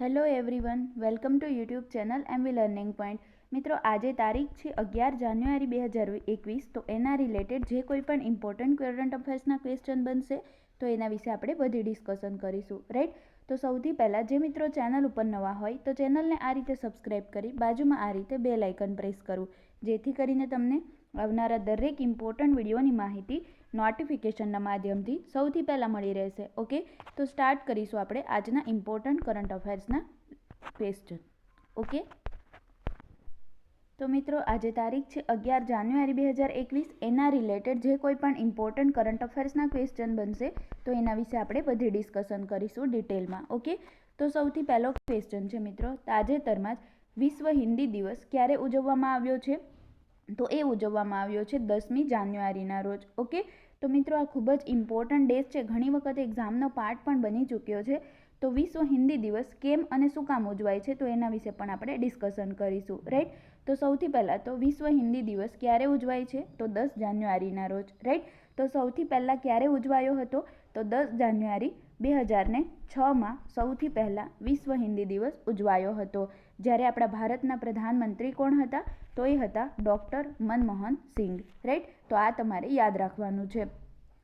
Hello everyone welcome to YouTube channel M V learning point મિત્રો, આજે તારીખ છે અગિયાર જાન્યુઆરી બે હજાર એકવીસ, તો એના રિલેટેડ જે કોઈ પણ ઇમ્પોર્ટન્ટ કરંટ અફેર્સના ક્વેશ્ચન બનશે, તો એના વિશે આપણે બધી ડિસ્કશન કરીશું રાઈટ તો સૌથી પહેલાં, જે મિત્રો ચેનલ ઉપર નવા હોય, તો ચેનલને આ રીતે સબસ્ક્રાઈબ કરી, બાજુમાં આ રીતે બે લાઇકન પ્રેસ કરું, જેથી કરીને તમને આવનારા દરેક ઇમ્પોર્ટન્ટ વિડીયોની માહિતી નોટિફિકેશનના માધ્યમથી સૌથી પહેલાં મળી રહેશે. ઓકે? તો સ્ટાર્ટ કરીશું આપણે આજના ઇમ્પોર્ટન્ટ કરંટ અફેર્સના ક્વેશ્ચન ઓકે? તો મિત્રો, આજે તારીખ છે અગિયાર જાન્યુઆરી બે હજાર એકવીસ. એના રિલેટેડ જે કોઈ પણ ઇમ્પોર્ટન્ટ કરંટ અફેર્સના ક્વેશ્ચન બનશે, તો એના વિશે આપણે બધી ડિસ્કશન કરીશું ડિટેલમાં ઓકે? તો સૌથી પહેલો ક્વેશ્ચન છે મિત્રો, તાજેતરમાં જ વિશ્વ હિન્દી દિવસ ક્યારે ઉજવવામાં આવ્યો છે? તો એ ઉજવવામાં આવ્યો છે દસમી જાન્યુઆરીના રોજ. ઓકે? તો મિત્રો આ ખૂબ જ ઇમ્પોર્ટન્ટ ડેઝ છે. ઘણી વખત એક્ઝામનો પાર્ટ પણ બની ચૂક્યો છે. તો વિશ્વ હિન્દી દિવસ કેમ અને શું કામ ઉજવાય છે? તો એના વિશે પણ આપણે ડિસ્કશન કરીશું રાઈટ તો સૌથી પહેલાં તો વિશ્વ હિન્દી દિવસ ક્યારે ઉજવાય છે? તો દસ જાન્યુઆરીના રોજ રાઈટ તો સૌથી પહેલાં ક્યારે ઉજવાયો હતો? તો દસ જાન્યુઆરી બે હજારને છમાં સૌથી પહેલાં વિશ્વ હિન્દી દિવસ ઉજવાયો હતો. જ્યારે આપણા ભારતના પ્રધાનમંત્રી કોણ હતા તો એ હતા ડૉક્ટર મનમોહન સિંઘ રાઈટ તો આ તમારે યાદ રાખવાનું છે.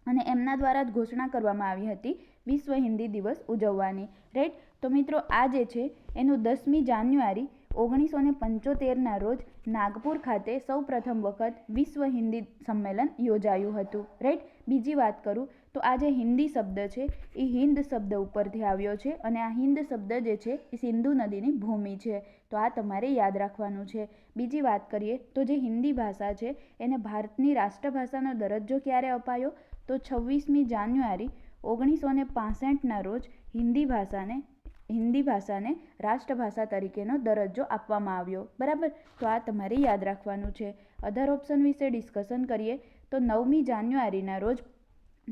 અને એમના દ્વારા જ ઘોષણા કરવામાં આવી હતી, વિશ્વ હિન્દી દિવસ ઉજવવાની રાઈટ તો મિત્રો આ જે છે, એનું દસમી જાન્યુઆરી ઓગણીસો ને પંચોતેરના રોજ નાગપુર ખાતે સૌ પ્રથમ વખત વિશ્વ હિન્દી સંમેલન યોજાયું હતું રાઈટ બીજી વાત કરું તો આ જે હિન્દી શબ્દ છે, એ હિન્દ શબ્દ ઉપરથી આવ્યો છે અને આ હિન્દ શબ્દ જે છે, એ સિંધુ નદીની ભૂમિ છે. તો આ તમારે યાદ રાખવાનું છે. બીજી વાત કરીએ તો જે હિન્દી ભાષા છે, એને ભારતની રાષ્ટ્રભાષાનો દરજ્જો ક્યારે અપાયો? તો છવ્વીસમી જાન્યુઆરી ઓગણીસો ને પાસઠના રોજ હિન્દી ભાષાને હિન્દી ભાષાને રાષ્ટ્રભાષા તરીકેનો દરજ્જો આપવામાં આવ્યો. બરાબર? તો આ તમારે યાદ રાખવાનું છે. અધર ઓપ્શન વિશે ડિસ્કશન કરીએ તો નવમી જાન્યુઆરીના રોજ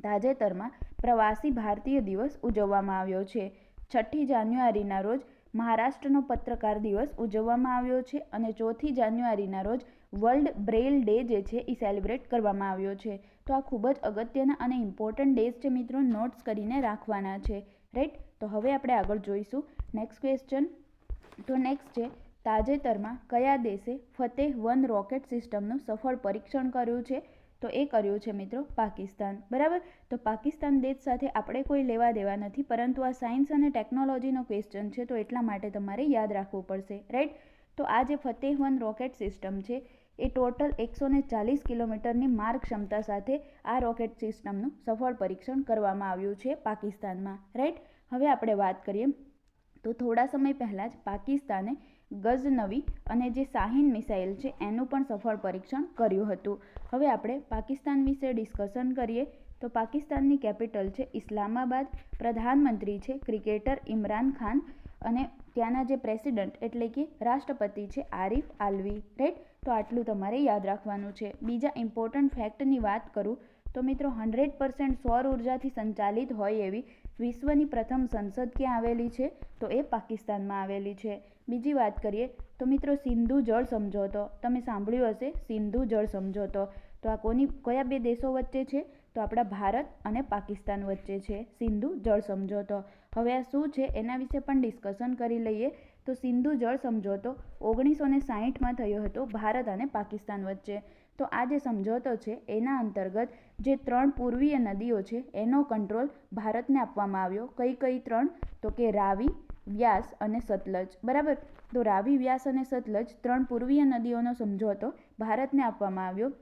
તાજેતરમાં પ્રવાસી ભારતીય દિવસ ઉજવવામાં આવ્યો છે. છઠ્ઠી જાન્યુઆરીના રોજ મહારાષ્ટ્રનો પત્રકાર દિવસ ઉજવવામાં આવ્યો છે અને ચોથી જાન્યુઆરીના રોજ વર્લ્ડ બ્રેલ ડે જે છે એ સેલિબ્રેટ કરવામાં આવ્યો છે. તો આ ખૂબ જ અગત્યના અને ઇમ્પોર્ટન્ટ ડેઝ છે મિત્રો, નોટ્સ કરીને રાખવાના છે. રાઈટ? તો હવે આપણે આગળ જોઈશું. Next question. તો નેક્સ્ટ છે, તાજેતરમાં કયા દેશે ફતેહ વન રોકેટ સિસ્ટમનું સફળ પરીક્ષણ કર્યું છે? તો એ કર્યું છે મિત્રો પાકિસ્તાન. બરાબર? તો પાકિસ્તાન દેશ સાથે આપણે કોઈ લેવા દેવા નથી, પરંતુ આ સાયન્સ અને ટેકનોલોજીનો ક્વેશ્ચન છે, તો એટલા માટે તમારે યાદ રાખવું પડશે. રાઈટ તો આ જે ફતેહ રોકેટ સિસ્ટમ છે, એ ટોટલ એકસો ને ચાલીસ કિલોમીટરની માર્ગ ક્ષમતા સાથે આ રોકેટ સિસ્ટમનું સફળ પરીક્ષણ કરવામાં આવ્યું છે પાકિસ્તાનમાં. રાઈટ હવે આપણે વાત કરીએ, તો થોડા સમય પહેલાં જ પાકિસ્તાને ગઝનવી અને જે શાહીન મિસાઇલ છે, એનું પણ સફળ પરીક્ષણ કર્યું હતું. હવે આપણે પાકિસ્તાન વિશે ડિસ્કશન કરીએ તો પાકિસ્તાનની કેપિટલ છે ઇસ્લામાબાદ, પ્રધાનમંત્રી છે ક્રિકેટર ઇમરાન ખાન અને ત્યાંના જે પ્રેસિડન્ટ એટલે કે રાષ્ટ્રપતિ છે આરિફ આલ્વી રાઈટ તો આટલું તમારે યાદ રાખવાનું છે. બીજા ઇમ્પોર્ટન્ટ ફેક્ટની વાત કરું તો મિત્રો હંડ્રેડ પર્સન્ટ સૌર ઉર્જાથી સંચાલિત હોય એવી વિશ્વની પ્રથમ સંસદ ક્યાં આવેલી છે? તો એ પાકિસ્તાનમાં આવેલી છે. બીજી વાત કરીએ તો મિત્રો સિંધુ જળ સમજોતો. તમે સાંભળ્યું હશે સિંધુ જળ સમજોતો. તો આ કોની, કયા બે દેશો વચ્ચે છે? તો આપણા ભારત અને પાકિસ્તાન વચ્ચે છે. સિંધુ જળ સમજોતો. હવે આ શું છે? એના વિશે પણ ડિસ્કશન કરી લઈએ. તો સિંધુ જળ સમજોતો ઓગણીસો ને સાહીઠમાં થયો હતો ભારત અને પાકિસ્તાન વચ્ચે. તો આ જે સમજોતો છે, એના અંતર્ગત જે ત્રણ પૂર્વીય નદીઓ છે, એનો કંટ્રોલ ભારતને આપવામાં આવ્યો. કઈ કઈ ત્રણ? તો કે રાવી, વ્યાસ અને સતલજ. બરાબર? તો રાવી, વ્યાસ અને સતલજ ત્રણ પૂર્વીય નદીઓનો સમજોતો ભારતને આપવામાં આવ્યો.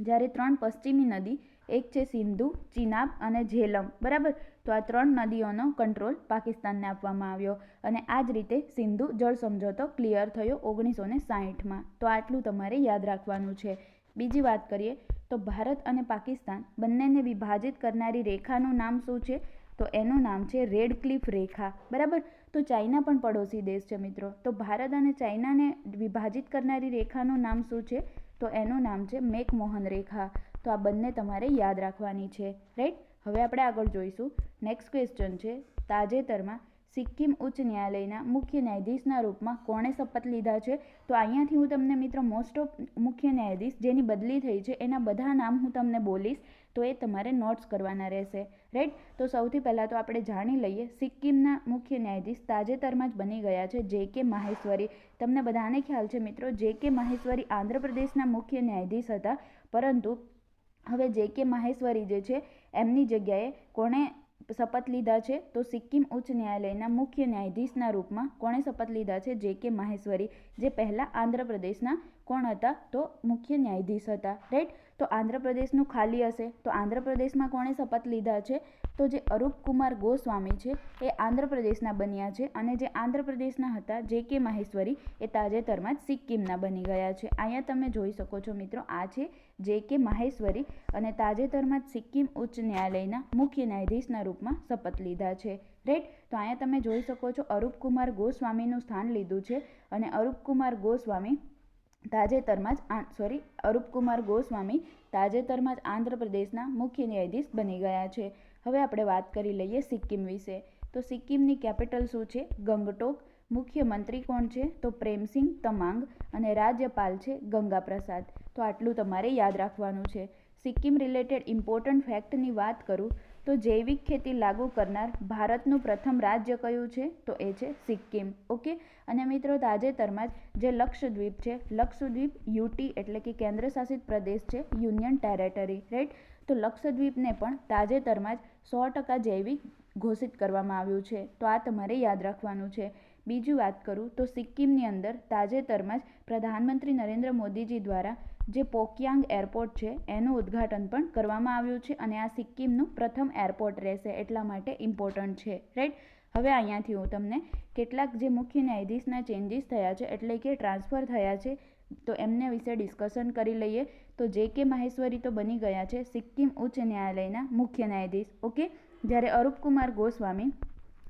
જ્યારે ત્રણ પશ્ચિમી નદી, એક છે સિંધુ, ચિનાબ અને ઝેલમ. બરાબર? તો આ ત્રણ નદીઓનો કંટ્રોલ પાકિસ્તાનને આપવામાં આવ્યો. અને આ જ રીતે સિંધુ જળ સમજોતો ક્લિયર થયો ઓગણીસો ને સાહીઠમાં. તો આટલું તમારે યાદ રાખવાનું છે. બીજી વાત કરીએ તો ભારત અને પાકિસ્તાન બંનેને વિભાજિત કરનારી રેખાનું નામ શું છે? તો એનું નામ છે રેડ ક્લિફ રેખા. બરાબર? તો ચાઇના પણ પડોશી દેશ છે મિત્રો. તો ભારત અને ચાઇનાને વિભાજિત કરનારી રેખાનું નામ શું છે? તો એનું નામ છે મેકમોહન રેખા. તો આ બંને તમારે યાદ રાખવાની છે. રાઈટ હવે આપણે આગળ જોઈશું. નેક્સ્ટ ક્વેશ્ચન છે. તાજેતરમાં સિક્કિમ ઉચ્ચ ન્યાયાલયના મુખ્ય ન્યાયાધીશના રૂપમાં કોણે શપથ લીધા છે? તો અહીંયાથી હું તમને મિત્રો મોસ્ટ ઓફ મુખ્ય ન્યાયાધીશ જેની બદલી થઈ છે એના બધા નામ હું તમને બોલીશ. તો એ તમારે નોટ્સ કરવાના રહેશે. રાઈટ તો સૌથી પહેલાં તો આપણે જાણી લઈએ, સિક્કિમના મુખ્ય ન્યાયાધીશ તાજેતરમાં જ બની ગયા છે જે કે માહેશ્વરી. તમને બધાને ખ્યાલ છે મિત્રો, જે કે માહેશ્વરી આંધ્રપ્રદેશના મુખ્ય ન્યાયાધીશ હતા. પરંતુ હવે જે કે માહેશ્વરી જે છે, એમની જગ્યાએ કોણે શપથ લીધા છે, તો સિક્કિમ ઉચ્ચ ન્યાયાલયના મુખ્ય ન્યાયાધીશના રૂપમાં કોણે શપથ લીધા છે? જે કે માહેશ્વરી, જે પહેલાં આંધ્રપ્રદેશના કોણ હતા? તો મુખ્ય ન્યાયાધીશ હતા રાઈટ તો આંધ્રપ્રદેશનું ખાલી હશે. તો આંધ્રપ્રદેશમાં કોણે શપથ લીધા છે? તો જે અરૂપ કુમાર ગોસ્વામી છે, એ આંધ્રપ્રદેશના બન્યા છે અને જે આંધ્રપ્રદેશના હતા, જે કે માહેશ્વરી, એ તાજેતરમાં જ સિક્કિમના બની ગયા છે. અહીંયા તમે જોઈ શકો છો મિત્રો, આ છે જે કે માહેશ્વરી અને તાજેતરમાં જ સિક્કિમ ઉચ્ચ ન્યાયાલયના મુખ્ય ન્યાયાધીશના રૂપમાં શપથ લીધા છે. રાઈટ તો અહીંયા તમે જોઈ શકો છો અરૂપકુમાર ગોસ્વામીનું સ્થાન લીધું છે અને અરૂપકુમાર ગોસ્વામી તાજેતરમાં જ સોરી, અરૂપકુમાર ગોસ્વામી તાજેતરમાં જ આંધ્રપ્રદેશના મુખ્ય ન્યાયાધીશ બની ગયા છે. હવે આપણે વાત કરી લઈએ સિક્કિમ વિશે. તો સિક્કિમની કેપિટલ શું છે? ગંગટોક. મુખ્યમંત્રી કોણ છે? તો પ્રેમસિંહ તમાંગ અને રાજ્યપાલ છે ગંગા પ્રસાદ તો આટલું તમારે યાદ રાખવાનું છે. સિક્કિમ રિલેટેડ ઇમ્પોર્ટન્ટ ફેક્ટની વાત કરું, તો જૈવિક ખેતી લાગુ કરનાર ભારતનું પ્રથમ રાજ્ય કયું છે? તો એ છે સિક્કિમ. ઓકે? અને મિત્રો, તાજેતરમાં જ જે લક્ષદ્વીપ છે, લક્ષદ્વીપ યુટી એટલે કે કેન્દ્રશાસિત પ્રદેશ છે, યુનિયન ટેરેટરી, રાઈટ? તો લક્ષદ્વીપને પણ તાજેતરમાં જ સો ટકા જૈવિક ઘોષિત કરવામાં આવ્યું છે. તો આ તમારે યાદ રાખવાનું છે. બીજી વાત કરું તો સિક્કિમની અંદર તાજેતરમાં જ પ્રધાનમંત્રી નરેન્દ્ર મોદીજી દ્વારા જે પોકયાંગ એરપોર્ટ છે, એનું ઉદ્ઘાટન પણ કરવામાં આવ્યું છે અને આ સિક્કિમનું પ્રથમ એરપોર્ટ રહેશે એટલા માટે ઇમ્પોર્ટન્ટ છે. રાઈટ? હવે અહીંયાથી હું તમને કેટલાક જે મુખ્ય ન્યાયાધીશના ચેન્જીસ થયા છે એટલે કે ટ્રાન્સફર થયા છે તો એમને વિશે ડિસ્કશન કરી લઈએ. તો જે કે માહેશ્વરી તો બની ગયા છે, સિક્કિમ ઉચ્ચ ન્યાયાલયના મુખ્ય ન્યાયાધીશ. ઓકે? જ્યારે અરૂપકુમાર ગોસ્વામી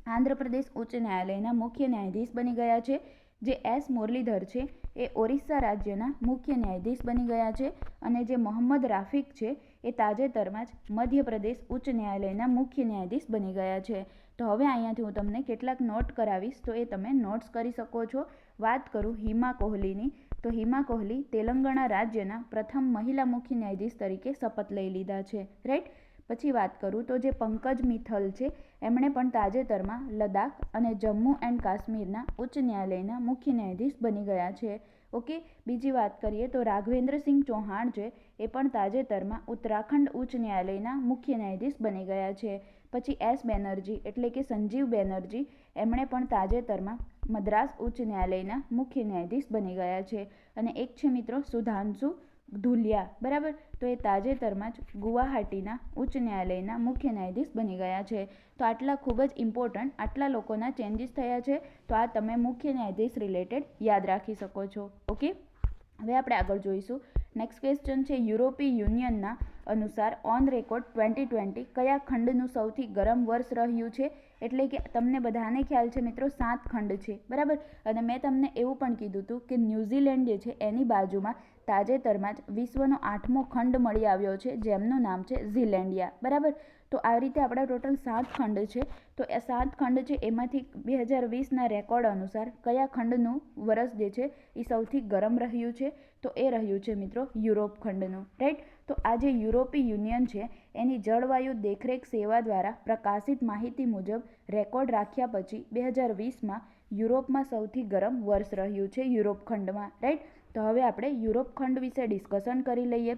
આંધ્રપ્રદેશ ઉચ્ચ ન્યાયાલયના મુખ્ય ન્યાયાધીશ બની ગયા છે, જે એસ મુરલીધર છે, એ ઓરિસ્સા રાજ્યના મુખ્ય ન્યાયાધીશ બની ગયા છે અને જે મોહમ્મદ રાફિક છે, એ તાજેતરમાં જ મધ્યપ્રદેશ ઉચ્ચ ન્યાયાલયના મુખ્ય ન્યાયાધીશ બની ગયા છે. તો હવે અહીંયાથી હું તમને કેટલાક નોટ કરાવીશ. તો એ તમે નોટ્સ કરી શકો છો. વાત કરું હિમા કોહલીની. તો હિમા કોહલી તેલંગાણા રાજ્યના પ્રથમ મહિલા મુખ્ય ન્યાયાધીશ તરીકે શપથ લઈ લીધા છે. રાઈટ પછી વાત કરું તો જે પંકજ મિથલ છે, એમણે પણ તાજેતરમાં લદ્દાખ અને જમ્મુ એન્ડ કાશ્મીરના ઉચ્ચ ન્યાયાલયના મુખ્ય ન્યાયાધીશ બની ગયા છે. ઓકે બીજી વાત કરીએ તો રાઘવેન્દ્રસિંહ ચૌહાણ છે, એ પણ તાજેતરમાં ઉત્તરાખંડ ઉચ્ચ ન્યાયાલયના મુખ્ય ન્યાયાધીશ બની ગયા છે. પછી એસ બેનર્જી એટલે કે સંજીવ બેનર્જી એમણે પણ તાજેતરમાં મદ્રાસ ઉચ્ચ ન્યાયાલયના મુખ્ય ન્યાયાધીશ બની ગયા છે. અને એક છે મિત્રો સુધાંશુ ધુલિયા, બરાબર? તો એ તાજેતરમાં જ ગુવાહાટીના ઉચ્ચ ન્યાયાલયના મુખ્ય ન્યાયાધીશ બની ગયા છે. તો આટલા ખૂબ જ ઇમ્પોર્ટન્ટ આટલા લોકોના ચેન્જીસ થયા છે. તો આ તમે મુખ્ય ન્યાયાધીશ રિલેટેડ યાદ રાખી શકો છો. ઓકે હવે આપણે આગળ જોઈશું. નેક્સ્ટ ક્વેશ્ચન છે યુરોપી યુનિયનના અનુસાર ઓન રેકોર્ડ ટ્વેન્ટી ટ્વેન્ટી કયા ખંડનું સૌથી ગરમ વર્ષ રહ્યું છે? એટલે કે તમને બધાને ખ્યાલ છે મિત્રો, સાત ખંડ છે. બરાબર? અને મેં તમને એવું પણ કીધું હતું કે ન્યૂઝીલેન્ડ જે છે એની બાજુમાં તાજેતરમાં જ વિશ્વનો આઠમો ખંડ મળી આવ્યો છે, જેમનું નામ છે ઝીલેન્ડિયા. બરાબર? તો આ રીતે આપણા ટોટલ સાત ખંડ છે. તો એ સાત ખંડ છે, એમાંથી બે હજાર વીસના રેકોર્ડ અનુસાર કયા ખંડનું વરસ જે છે, એ સૌથી ગરમ રહ્યું છે? તો એ રહ્યું છે મિત્રો યુરોપ ખંડનું, રાઈટ? તો આ જે યુરોપી યુનિયન છે, એની જળવાયુ દેખરેખ સેવા દ્વારા પ્રકાશિત માહિતી મુજબ રેકોર્ડ રાખ્યા પછી બે હજાર વીસમાં યુરોપમાં સૌથી ગરમ વર્ષ રહ્યું છે યુરોપ ખંડમાં, રાઈટ? તો હવે આપણે યુરોપ ખંડ વિશે ડિસ્કશન કરી લઈએ.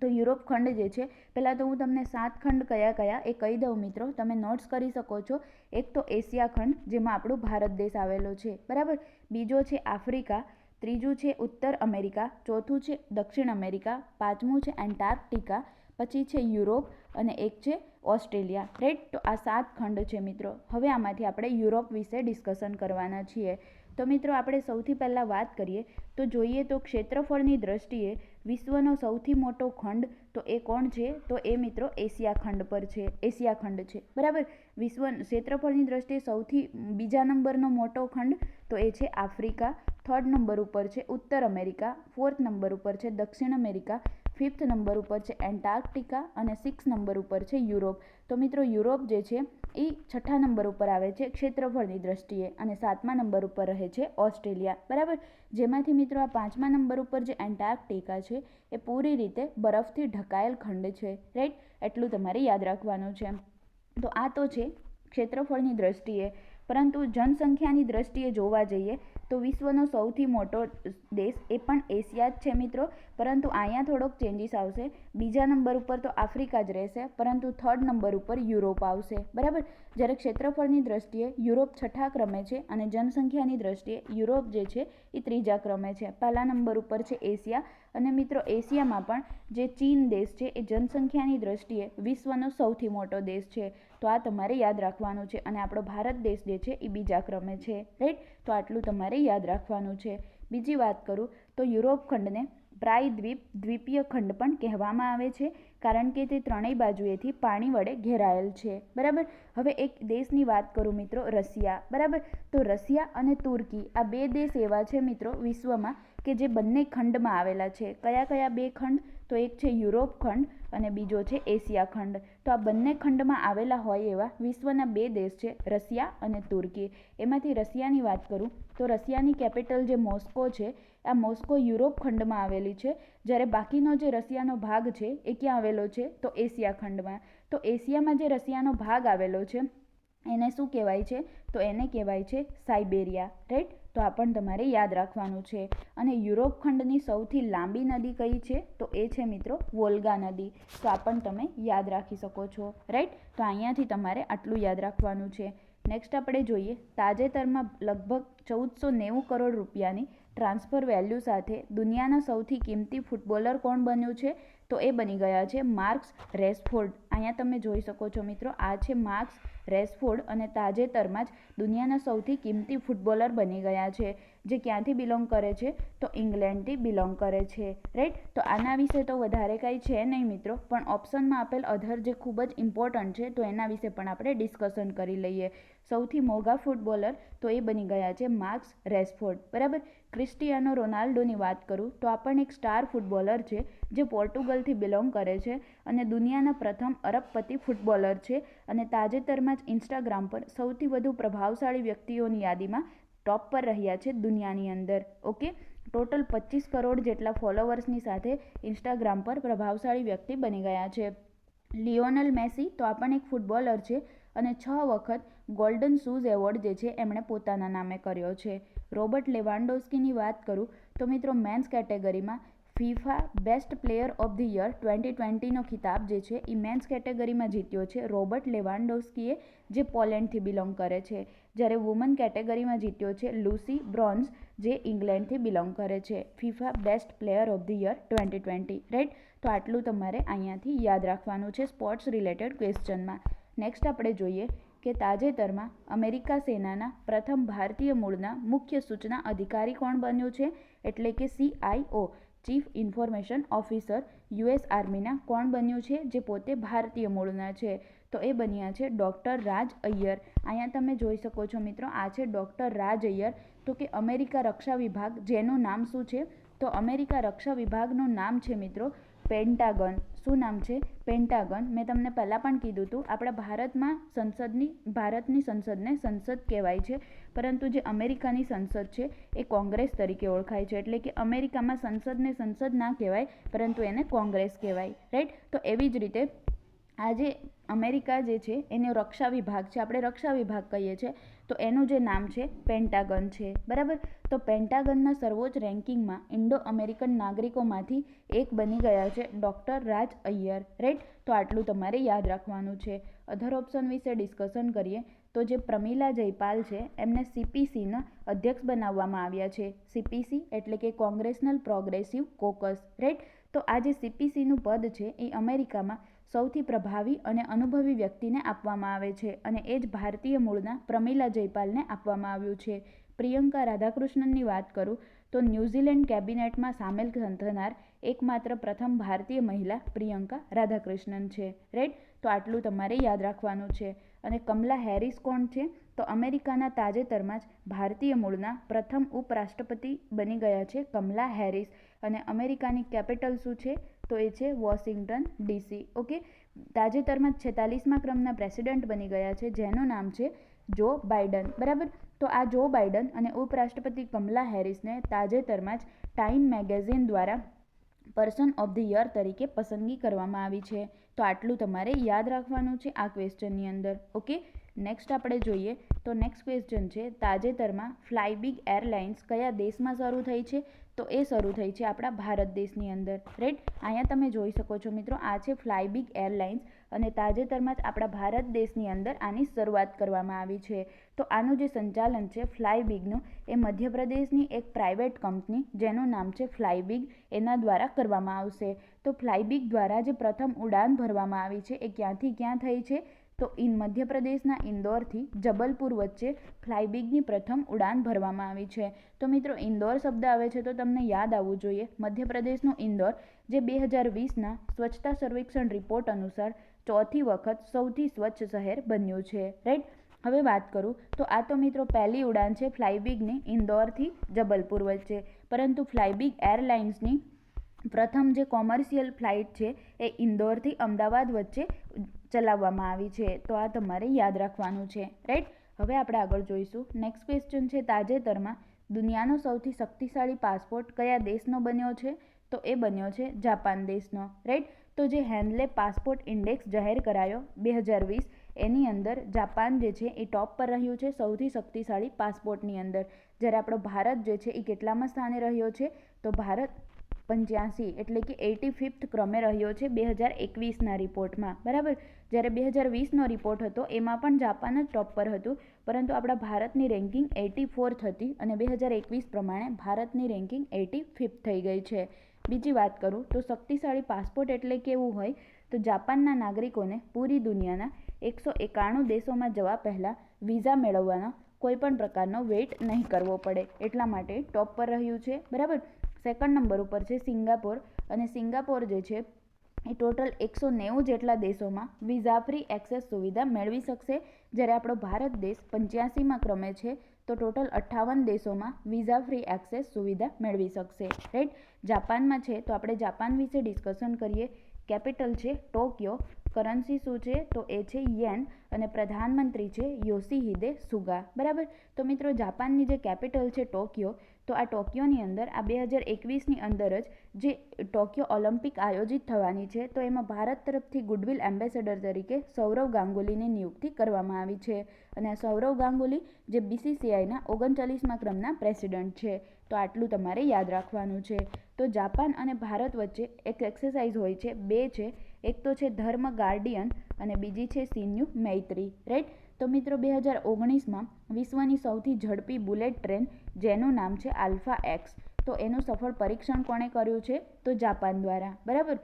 તો યુરોપ ખંડ જે છે, પહેલાં તો હું તમને સાત ખંડ કયા કયા એ કહી દઉં મિત્રો. તમે નોટ્સ કરી શકો છો. એક તો એશિયા ખંડ, જેમાં આપણો ભારત દેશ આવેલો છે. બરાબર? બીજો છે આફ્રિકા, ત્રીજું છે ઉત્તર અમેરિકા, ચોથું છે દક્ષિણ અમેરિકા, પાંચમું છે એન્ટાર્કટિકા પછી છે યુરોપ અને એક છે ઓસ્ટ્રેલિયા રાઈટ તો આ સાત ખંડ છે મિત્રો. હવે આમાંથી આપણે યુરોપ વિશે ડિસ્કશન કરવાના છીએ. તો મિત્રો, આપણે સૌથી પહેલાં વાત કરીએ, તો જોઈએ તો ક્ષેત્રફળની દ્રષ્ટિએ વિશ્વનો સૌથી મોટો ખંડ તો એ કોણ છે? તો એ મિત્રો એશિયા ખંડ પર છે. એશિયા ખંડ છે. બરાબર? વિશ્વ ક્ષેત્રફળની દ્રષ્ટિએ સૌથી બીજા નંબરનો મોટો ખંડ તો એ છે આફ્રિકા. થર્ડ નંબર ઉપર છે ઉત્તર અમેરિકા. ફોર્થ નંબર ઉપર છે દક્ષિણ અમેરિકા. ફિફ્થ નંબર ઉપર છે એન્ટાર્કટિકા અને સિક્સ નંબર ઉપર છે યુરોપ. તો મિત્રો યુરોપ જે છે, એ છઠ્ઠા નંબર ઉપર આવે છે ક્ષેત્રફળની દ્રષ્ટિએ અને સાતમા નંબર ઉપર રહે છે ઓસ્ટ્રેલિયા. બરાબર? જેમાંથી મિત્રો આ પાંચમા નંબર ઉપર જે એન્ટાર્કટિકા છે, એ પૂરી રીતે બરફથી ઢકાયેલ ખંડ છે. રાઈટ? એટલું તમારે યાદ રાખવાનું છે. તો આ તો છે ક્ષેત્રફળની દ્રષ્ટિએ. પરંતુ જનસંખ્યાની દ્રષ્ટિએ જોવા જઈએ તો વિશ્વનો સૌથી મોટો દેશ એ પણ એશિયા જ છે મિત્રો. પરંતુ અહીંયા થોડોક ચેન્જીસ આવશે. બીજા નંબર ઉપર તો આફ્રિકા જ રહેશે, પરંતુ થર્ડ નંબર ઉપર યુરોપ આવશે. બરાબર? જ્યારે ક્ષેત્રફળની દ્રષ્ટિએ યુરોપ છઠ્ઠા ક્રમે છે અને જનસંખ્યાની દ્રષ્ટિએ યુરોપ જે છે એ ત્રીજા ક્રમે છે. પહેલા નંબર ઉપર છે એશિયા અને મિત્રો, એશિયામાં પણ જે ચીન દેશ છે, એ જનસંખ્યાની દ્રષ્ટિએ વિશ્વનો સૌથી મોટો દેશ છે. તો આ તમારે યાદ રાખવાનું છે અને આપણો ભારત દેશ જે છે, એ બીજા ક્રમે છે. રાઈટ તો આટલું તમારે યાદ રાખવાનું છે. બીજી વાત કરું તો યુરોપ ખંડને પ્રાયદ્વીપ દ્વીપીય ખંડ પણ કહેવામાં આવે છે, કારણ કે તે ત્રણેય બાજુએથી પાણી વડે ઘેરાયેલ છે. બરાબર? હવે એક દેશની વાત કરું મિત્રો, રશિયા. બરાબર? તો રશિયા અને તુર્કી આ બે દેશ એવા છે મિત્રો વિશ્વમાં કે જે બંને ખંડમાં આવેલા છે. કયા કયા બે ખંડ? તો એક છે યુરોપ ખંડ અને બીજો છે એશિયા ખંડ. તો આ બંને ખંડમાં આવેલા હોય એવા વિશ્વના બે દેશ છે, રશિયા અને તુર્કી. એમાંથી રશિયાની વાત કરું, તો રશિયાની કેપિટલ જે મોસ્કો છે, આ મોસ્કો યુરોપ ખંડમાં આવેલી છે. જ્યારે બાકીનો જે રશિયાનો ભાગ છે, એ ક્યાં આવેલો છે? તો એશિયા ખંડમાં. તો એશિયામાં જે રશિયાનો ભાગ આવેલો છે, એને શું કહેવાય છે? તો એને કહેવાય છે સાઇબેરિયા. રાઈટ તો આ પણ તમારે યાદ રાખવાનું છે. અને યુરોપ ખંડની સૌથી લાંબી નદી કઈ છે? તો એ છે મિત્રો વોલ્ગા નદી. તો આ પણ તમે યાદ રાખી શકો છો. રાઈટ તો અહીંયાથી તમારે આટલું યાદ રાખવાનું છે. નેક્સ્ટ આપણે જોઈએ તાજેતરમાં લગભગ ચૌદસો નેવું કરોડ રૂપિયાની ટ્રાન્સફર વેલ્યુ સાથે દુનિયાના સૌથી કિંમતી ફૂટબોલર કોણ બન્યું છે? તો એ બની ગયા છે માર્ક્સ રેસફોર્ડ. અહીંયા તમે જોઈ શકો છો મિત્રો, આ છે માર્ક્સ રેસફોર્ડ અને તાજેતરમાં જ દુનિયાના સૌથી કિંમતી ફૂટબોલર બની ગયા છે. જે ક્યાંથી બિલોંગ કરે છે, તો ઇંગ્લેન્ડથી બિલોંગ કરે છે રાઈટ તો આના વિશે તો વધારે કાંઈ છે નહીં મિત્રો, પણ ઓપ્શનમાં આપેલ અધર જે ખૂબ જ ઇમ્પોર્ટન્ટ છે, તો એના વિશે પણ આપણે ડિસ્કશન કરી લઈએ. સૌથી મોંઘા ફૂટબોલર તો એ બની ગયા છે માર્ક્સ રેસફોર્ડ, બરાબર? ક્રિસ્ટિયાનો રોનાલ્ડોની વાત કરું, તો આ પણ એક સ્ટાર ફૂટબોલર છે, જે પોર્ટુગલથી બિલોંગ કરે છે અને દુનિયાના પ્રથમ અરબપતિ ફૂટબોલર છે અને તાજેતરમાં જ ઇન્સ્ટાગ્રામ પર સૌથી વધુ પ્રભાવશાળી વ્યક્તિઓની યાદીમાં ટોપ પર રહ્યા છે દુનિયાની અંદર ઓકે ટોટલ પચીસ કરોડ જેટલા ફોલોવર્સની સાથે ઇન્સ્ટાગ્રામ પર પ્રભાવશાળી વ્યક્તિ બની ગયા છે. લિયોનલ મેસી તો આ પણ એક ફૂટબોલર છે અને છ વખત ગોલ્ડન શૂઝ એવોર્ડ જે છે એમણે પોતાના નામે કર્યો છે. રોબર્ટ લેવાન્ડોસ્કીની વાત કરું તો મિત્રો મેન્સ કેટેગરીમાં FIFA best player of the year twenty ટ્વેન્ટીનો ખિતાબ જે છે એ મેન્સ કેટેગરીમાં જીત્યો છે. રોબર્ટ લેવાન્ડોસ્કીએ જે પોલેન્ડથી બિલોંગ કરે છે. જ્યારે વુમન કેટેગરીમાં જીત્યો છે લુસી બ્રોન્ઝ જે ઇંગ્લેન્ડથી બિલોંગ કરે છે. FIFA best player of the year twenty twenty. Right? તો આટલું તમારે અહીંયાથી યાદ રાખવાનું છે સ્પોર્ટ્સ રિલેટેડ ક્વેશ્ચનમાં. નેક્સ્ટ આપણે જોઈએ કે તાજેતરમાં અમેરિકા સેનાના પ્રથમ ભારતીય મૂળના મુખ્ય સૂચના અધિકારી કોણ બન્યું છે? એટલે કે CIO chief information officer US આર્મીના કોણ બન્યું છે? જે પોતે ભારતીય મૂળના છે. તો એ બન્યા છે ડૉક્ટર રાજ અય્યર. અહીંયા તમે જોઈ શકો છો મિત્રો, આ છે ડૉક્ટર રાજ અય્યર. તો કે અમેરિકા રક્ષા વિભાગ, જેનું નામ શું છે? તો અમેરિકા રક્ષા વિભાગનું નામ છે મિત્રો પેન્ટાગન શું નામ છે? પેન્ટાગન મેં તમને પહેલાં પણ કીધું હતું, આપણા ભારતમાં સંસદની, ભારતની સંસદને સંસદ કહેવાય છે, પરંતુ જે અમેરિકાની સંસદ છે, એ કોંગ્રેસ તરીકે ઓળખાય છે. એટલે કે અમેરિકામાં સંસદને સંસદ ના કહેવાય, પરંતુ એને કોંગ્રેસ કહેવાય. રાઈટ તો એવી જ રીતે આજે અમેરિકા જે છે, એનો રક્ષા વિભાગ છે, આપણે રક્ષા વિભાગ કહીએ છીએ, તો એનું જે નામ છે, પેન્ટાગન છે. બરાબર? તો પેન્ટાગનના સર્વોચ્ચ રેન્કિંગમાં ઇન્ડો અમેરિકન નાગરિકોમાંથી એક બની ગયા છે, ડૉક્ટર રાજ અય્યર. રાઈટ તો આટલું તમારે યાદ રાખવાનું છે. અધર ઓપ્શન વિશે ડિસ્કશન કરીએ, તો જે પ્રમીલા જયપાલ છે, એમને સીપીસીના અધ્યક્ષ બનાવવામાં આવ્યા છે. સીપીસી એટલે કે કોંગ્રેસનલ પ્રોગ્રેસિવ કોકસ. રાઈટ તો આ જે સીપીસીનું પદ છે, એ અમેરિકામાં સૌથી પ્રભાવી અને અનુભવી વ્યક્તિને આપવામાં આવે છે અને એ જ ભારતીય મૂળના પ્રમીલા જયપાલને આપવામાં આવ્યું છે. પ્રિયંકા રાધાકૃષ્ણનની વાત કરું તો ન્યૂઝીલેન્ડ કેબિનેટમાં સામેલ થનાર એકમાત્ર પ્રથમ ભારતીય મહિલા પ્રિયંકા રાધાકૃષ્ણન છે. રાઈટ તો આટલું તમારે યાદ રાખવાનું છે. અને કમલા હેરિસ કોણ છે? તો અમેરિકાના તાજેતરમાં જ ભારતીય મૂળના પ્રથમ ઉપરાષ્ટ્રપતિ બની ગયા છે કમલા હેરિસ. અને અમેરિકાની કેપિટલ શું છે? તો એ છે વોશિંગ્ટન ડીસી. ઓકે? તાજેતરમાં છેતાલીસમા ક્રમના પ્રેસિડેન્ટ બની ગયા છે, જેનું નામ છે જો બાઇડન. બરાબર? તો આ જો બાઇડન અને ઉપરાષ્ટ્રપતિ કમલા હેરિસને તાજેતરમાં જ ટાઈમ મેગેઝિન દ્વારા પર્સન ઓફ ધ યર તરીકે પસંદગી કરવામાં આવી છે. તો આટલું તમારે યાદ રાખવાનું છે આ ક્વેશ્ચનની અંદર. ઓકે? નેક્સ્ટ આપણે જોઈએ તો નેક્સ્ટ ક્વેશ્ચન છે, તાજેતરમાં ફ્લાયબિગ એરલાઇન્સ કયા દેશમાં શરૂ થઈ છે? તો એ શરૂ થઈ છે આપણા ભારત દેશની અંદર. રાઈટ અહીંયા તમે જોઈ શકો છો મિત્રો, આ છે ફ્લાયબિગ એરલાઇન્સ અને તાજેતરમાં જ આપણા ભારત દેશની અંદર આની શરૂઆત કરવામાં આવી છે. તો આનું જે સંચાલન છે ફ્લાયબિગનું એ મધ્યપ્રદેશની એક પ્રાઇવેટ કંપની જેનું નામ છે ફ્લાયબિગ એના દ્વારા કરવામાં આવશે. તો ફ્લાયબિગ દ્વારા જે પ્રથમ ઉડાન ભરવામાં આવી છે, એ ક્યાંથી ક્યાં થઈ છે? તો ઇન મધ્યપ્રદેશના ઇન્દોરથી જબલપુર વચ્ચે ફ્લાયબિગની પ્રથમ ઉડાન ભરવામાં આવી છે. તો મિત્રો, ઇન્દોર શબ્દ આવે છે તો તમને યાદ આવવું જોઈએ. મધ્યપ્રદેશનું ઇન્દોર, જે બે હજાર વીસના સ્વચ્છતા સર્વેક્ષણ રિપોર્ટ અનુસાર ચોથી વખત સૌથી સ્વચ્છ શહેર બન્યું છે. રાઈટ હવે વાત કરું. તો આ તો મિત્રો પહેલી ઉડાન છે ફ્લાયબિગની ઇન્દોરથી જબલપુર વચ્ચે. પરંતુ ફ્લાયબિગ એરલાઇન્સની પ્રથમ જે કોમર્શિયલ ફ્લાઇટ છે એ ઇન્દોરથી અમદાવાદ વચ્ચે ચલાવવામાં આવી છે, તો આ તમારે યાદ રાખવાનું છે રાઈટ હવે આપણે આગળ જોઈશું. નેક્સ્ટ ક્વેશ્ચન છે, તાજેતરમાં દુનિયાનો સૌથી શક્તિશાળી પાસપોર્ટ કયા દેશનો બન્યો છે? તો એ બન્યો છે, જાપાન દેશનો રાઈટ તો જે હેન્ડલે પાસપોર્ટ ઇન્ડેક્સ જાહેર કરાયો બે હજાર વીસ, એની અંદર જાપાન જે છે એ ટોપ પર રહ્યું છે, સૌથી શક્તિશાળી પાસપોર્ટની અંદર. જ્યારે આપણો ભારત જે છે એ કેટલામાં સ્થાને રહ્યો છે? તો ભારત પંચ્યાસી એટલે કે એટી ફિફ્થ ક્રમે રહ્યો છે બે હજાર એકવીસના રિપોર્ટમાં. બરાબર? જ્યારે બે હજાર વીસનો રિપોર્ટ હતો, એમાં પણ જાપાન જ ટોપ પર હતું, પરંતુ આપણા ભારતની રેન્કિંગ એટી ફોર્થ હતી અને બે હજાર એકવીસ પ્રમાણે ભારતની રેન્કિંગ એટી ફિફ્થ થઈ ગઈ છે. બીજી વાત કરું, તો શક્તિશાળી પાસપોર્ટ એટલે કેવું હોય? તો જાપાનના નાગરિકોને પૂરી દુનિયાના એકસો એકાણું દેશોમાં જવા પહેલાં વિઝા મેળવવાનો કોઈ પણ પ્રકારનો વેઇટ નહીં કરવો પડે, એટલા માટે ટોપ પર રહ્યું છે. બરાબર? સેકન્ડ નંબર ઉપર છે સિંગાપોર. અને સિંગાપોર જે છે, એ ટોટલ એકસો નેવું જેટલા દેશોમાં વિઝા ફ્રી એક્સેસ સુવિધા મેળવી શકશે. જ્યારે આપણો ભારત દેશ પંચ્યાસીમાં ક્રમે છે, તો ટોટલ અઠ્ઠાવન દેશોમાં વિઝા ફ્રી એક્સેસ સુવિધા મેળવી શકશે. રાઈટ જાપાનમાં છે, તો આપણે જાપાન વિશે ડિસ્કશન કરીએ. કેપિટલ છે ટોક્યો કરન્સી શું છે? તો એ છે યેન અને પ્રધાનમંત્રી છે યોશીહિદે સુગા. બરાબર? તો મિત્રો, જાપાનની જે કેપિટલ છે ટોક્યો, તો આ ટોક્યોની અંદર, આ બે હજાર એકવીસની અંદર જ જે ટોક્યો ઓલિમ્પિક આયોજિત થવાની છે, તો એમાં ભારત તરફથી ગુડવિલ એમ્બેસેડર તરીકે સૌરવ ગાંગુલીની નિયુક્તિ કરવામાં આવી છે. અને આ સૌરવ ગાંગુલી જે બીસીસીઆઈના ઓગણચાલીસમાં ક્રમના પ્રેસિડન્ટ છે. તો આટલું તમારે યાદ રાખવાનું છે. તો જાપાન અને ભારત વચ્ચે એક એક્સરસાઇઝ હોય છે, બે છે એક તો છે ધર્મ ગાર્ડિયન અને બીજી છે સિન્યુ મૈત્રી રાઈટ તો મિત્રો બે હજાર ઓગણીસમાં વિશ્વની સૌથી ઝડપી બુલેટ ટ્રેન જેનું નામ છે આલ્ફા એક્સ. તો એનું સફળ પરીક્ષણ કોણે કર્યું છે? તો જાપાન દ્વારા. બરાબર?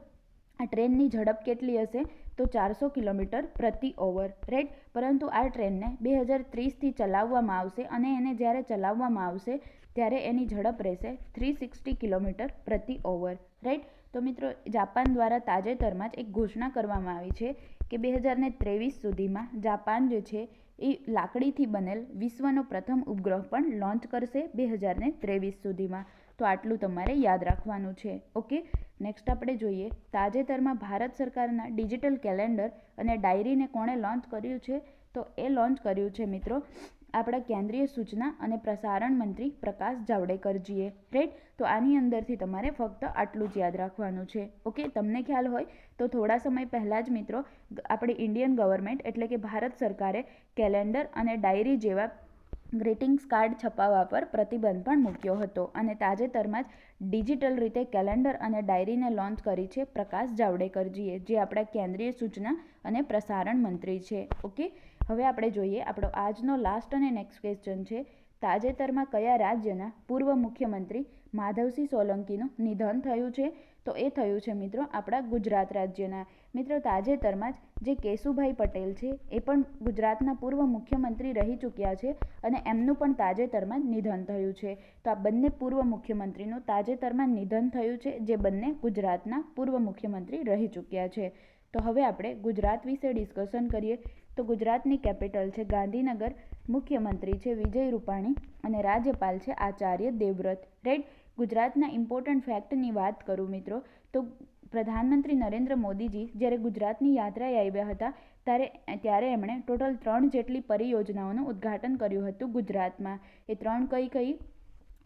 આ ટ્રેનની ઝડપ કેટલી હશે? તો ચારસો કિલોમીટર પ્રતિ ઓવર રાઈટ પરંતુ આ ટ્રેનને બે હજાર ત્રીસથી ચલાવવામાં આવશે અને એને જ્યારે ચલાવવામાં આવશે, ત્યારે એની ઝડપ રહેશે થ્રી સિક્સટી કિલોમીટર પ્રતિ ઓવર રાઈટ તો મિત્રો, જાપાન દ્વારા તાજેતરમાં જ એક ઘોષણા કરવામાં આવી છે કે બે હજારને ત્રેવીસ સુધીમાં જાપાન જે છે, એ લાકડીથી બનેલ વિશ્વનો પ્રથમ ઉપગ્રહ પણ લોન્ચ કરશે બે હજારને ત્રેવીસ સુધીમાં. તો આટલું તમારે યાદ રાખવાનું છે. ઓકે? નેક્સ્ટ આપણે જોઈએ, તાજેતરમાં ભારત સરકારના ડિજિટલ કેલેન્ડર અને ડાયરીને કોણે લોન્ચ કર્યું છે? તો એ લોન્ચ કર્યું છે મિત્રો આપણા કેન્દ્રીય સૂચના અને પ્રસારણ મંત્રી પ્રકાશ જાવડેકરજીએ. રાઈટ તો આની અંદરથી તમારે ફક્ત આટલું જ યાદ રાખવાનું છે. ઓકે, તમને ખ્યાલ હોય તો થોડા સમય પહેલાં જ મિત્રો આપણે ઇન્ડિયન ગવર્મેન્ટ એટલે કે ભારત સરકારે કેલેન્ડર અને ડાયરી જેવા ગ્રીટિંગ્સ કાર્ડ છપાવવા પર પ્રતિબંધ પણ મૂક્યો હતો અને તાજેતરમાં જ ડિજિટલ રીતે કેલેન્ડર અને ડાયરીને લોન્ચ કરી છે પ્રકાશ જાવડેકરજીએ, જે આપણા કેન્દ્રીય સૂચના અને પ્રસારણ મંત્રી છે. ઓકે હવે આપણે જોઈએ આપણો આજનો લાસ્ટ અને નેક્સ્ટ ક્વેશ્ચન છે, તાજેતરમાં કયા રાજ્યના પૂર્વ મુખ્યમંત્રી માધવસિંહ સોલંકીનું નિધન થયું છે? તો એ થયું છે મિત્રો આપણા ગુજરાત રાજ્યના. મિત્રો તાજેતરમાં જ જે કેશુભાઈ પટેલ છે, એ પણ ગુજરાતના પૂર્વ મુખ્યમંત્રી રહી ચૂક્યા છે અને એમનું પણ તાજેતરમાં જ નિધન થયું છે. તો આ બંને પૂર્વ મુખ્યમંત્રીનું તાજેતરમાં નિધન થયું છે, જે બંને ગુજરાતના પૂર્વ મુખ્યમંત્રી રહી ચૂક્યા છે. તો હવે આપણે ગુજરાત વિશે ડિસ્કશન કરીએ. તો ગુજરાતની કેપિટલ છે ગાંધીનગર, મુખ્યમંત્રી છે વિજય રૂપાણી અને રાજ્યપાલ છે આચાર્ય દેવવ્રત. રાઈટ ગુજરાતના ઇમ્પોર્ટન્ટ ફેક્ટની વાત કરું મિત્રો, તો પ્રધાનમંત્રી નરેન્દ્ર મોદીજી જ્યારે ગુજરાતની યાત્રાએ આવ્યા હતા, ત્યારે ત્યારે એમણે ટોટલ ત્રણ જેટલી પરિયોજનાઓનું ઉદ્ઘાટન કર્યું હતું ગુજરાતમાં. એ ત્રણ કઈ કઈ?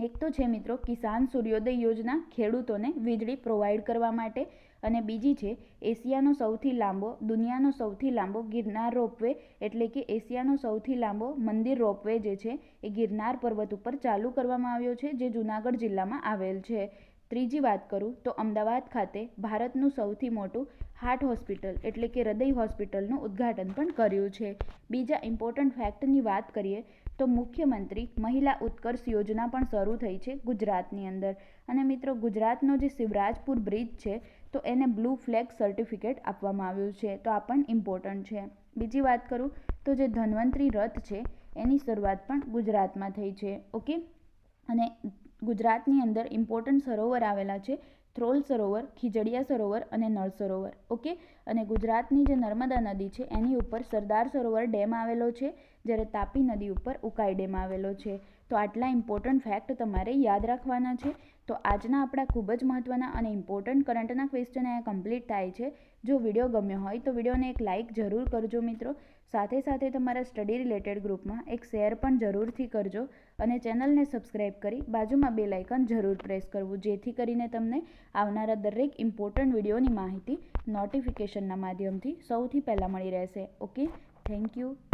એક તો છે મિત્રો, કિસાન સૂર્યોદય યોજના ખેડૂતોને વીજળી પ્રોવાઈડ કરવા માટે અને બીજી છે, એશિયાનો સૌથી લાંબો, દુનિયાનો સૌથી લાંબો ગિરનાર રોપવે એટલે કે એશિયાનો સૌથી લાંબો મંદિર રોપવે જે છે, એ ગિરનાર પર્વત ઉપર ચાલુ કરવામાં આવ્યો છે, જે જૂનાગઢ જિલ્લામાં આવેલ છે. ત્રીજી વાત કરું તો અમદાવાદ ખાતે ભારતનું સૌથી મોટું હાર્ટ હોસ્પિટલ એટલે કે હૃદય હોસ્પિટલનું ઉદ્ઘાટન પણ કર્યું છે. બીજા ઇમ્પોર્ટન્ટ ફેક્ટની વાત કરીએ તો મુખ્યમંત્રી મહિલા ઉત્કર્ષ યોજના પણ શરૂ થઈ છે ગુજરાતની અંદર. અને મિત્રો ગુજરાતનો જે શિવરાજપુર બ્રિજ છે તો એને બ્લુ ફ્લેગ સર્ટિફિકેટ આપવામાં આવ્યું છે. તો આ પણ ઇમ્પોર્ટન્ટ છે. બીજી વાત કરું તો જે ધન્વંતરી રથ છે, એની શરૂઆત પણ ગુજરાતમાં થઈ છે. ઓકે? અને ગુજરાતની અંદર ઇમ્પોર્ટન્ટ સરોવર આવેલા છે થ્રોલ સરોવર, ખીજડીયા સરોવર અને નળ સરોવર. ઓકે? અને ગુજરાતની જે નર્મદા નદી છે, એની ઉપર સરદાર સરોવર ડેમ આવેલો છે, જ્યારે તાપી નદી ઉપર ઉકાઈ ડેમ આવેલો છે. તો આટલા ઇમ્પોર્ટન્ટ ફેક્ટ તમારે યાદ રાખવાના છે. તો આજના આપણા ખૂબ જ મહત્ત્વના અને ઇમ્પોર્ટન્ટ કરંટના ક્વેશ્ચન અહીંયા કમ્પ્લીટ થાય છે. જો વીડિયો ગમ્યો હોય તો વિડીયોને એક લાઇક જરૂર કરજો મિત્રો. સાથે સાથે તમારા સ્ટડી રિલેટેડ ગ્રુપમાં એક શેર પણ જરૂરથી કરજો અને ચેનલને સબસ્ક્રાઇબ કરી બાજુમાં બે લાઇકન જરૂર પ્રેસ કરવું, જેથી કરીને તમને આવનારા દરેક ઇમ્પોર્ટન્ટ વિડીયોની માહિતી નોટિફિકેશનના માધ્યમથી સૌથી પહેલાં મળી રહેશે. Okay thank you